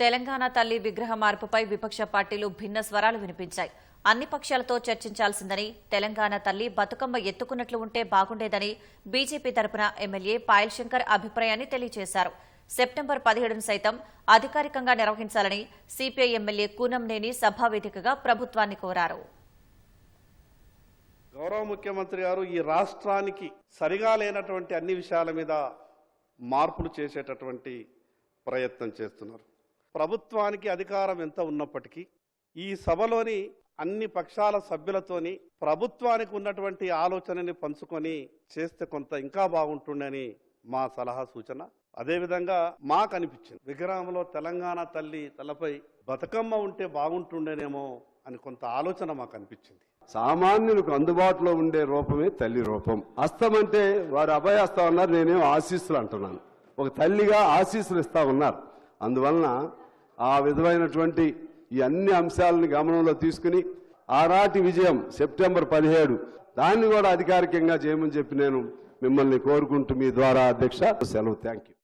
తెలంగాణ తల్లి విగ్రహ మార్పుపై విపక్ష పార్టీలు భిన్న స్వరాలు వినిపించాయి. అన్ని పక్షాలతో చర్చించాల్సిందని తెలంగాణ తల్లి బతుకమ్మ ఎత్తుకున్నట్లు ఉంటే బాగుండేదని బీజేపీ తరపున ఎమ్మెల్యే పాయల్ శంకర్ అభిప్రాయాన్ని తెలియజేశారు. సెప్టెంబర్ పదిహేడును సైతం అధికారికంగా నిర్వహించాలని సిపిఐ ఎమ్మెల్యే కూనంనేని సభావేదికగా ప్రభుత్వాన్ని కోరారు. గౌరవ ముఖ్యమంత్రి గారు ఈ రాష్ట్రానికి సరిగా లేనటువంటి అన్ని విషయాల మీద మార్పులు చేసేటటువంటి ప్రయత్నం చేస్తున్నారు. ప్రభుత్వానికి అధికారం ఎంత ఉన్నప్పటికీ ఈ సభలోని అన్ని పక్షాల సభ్యులతోని ప్రభుత్వానికి ఉన్నటువంటి ఆలోచనని పంచుకొని చేస్తే కొంత ఇంకా బాగుంటుండని మా సలహా సూచన. అదేవిధంగా మాకు అనిపించింది విగ్రహంలో తెలంగాణ తల్లి తలపై బతుకమ్మ ఉంటే బాగుంటుండేనేమో అని కొంత ఆలోచన మాకు అనిపించింది సామాన్యులకు అందుబాటులో ఉండే రూపమే తల్లి రూపం. అస్తం అంటే వారు అభయహస్తం ఉన్నారు నేనేం ఆశీస్సులు అంటున్నాను. ఒక తల్లిగా ఆశీస్సులు ఇస్తా ఉన్నారు. అందువలన ఆ విధమైనటువంటి ఈ అన్ని అంశాలను గమనంలో తీసుకుని ఆనాటి విజయం సెప్టెంబర్ పదిహేడు. దాన్ని కూడా అధికారికంగా చేయమని చెప్పి నేను మిమ్మల్ని కోరుకుంటూ మీ ద్వారా అధ్యక్ష సెలవు. Thank you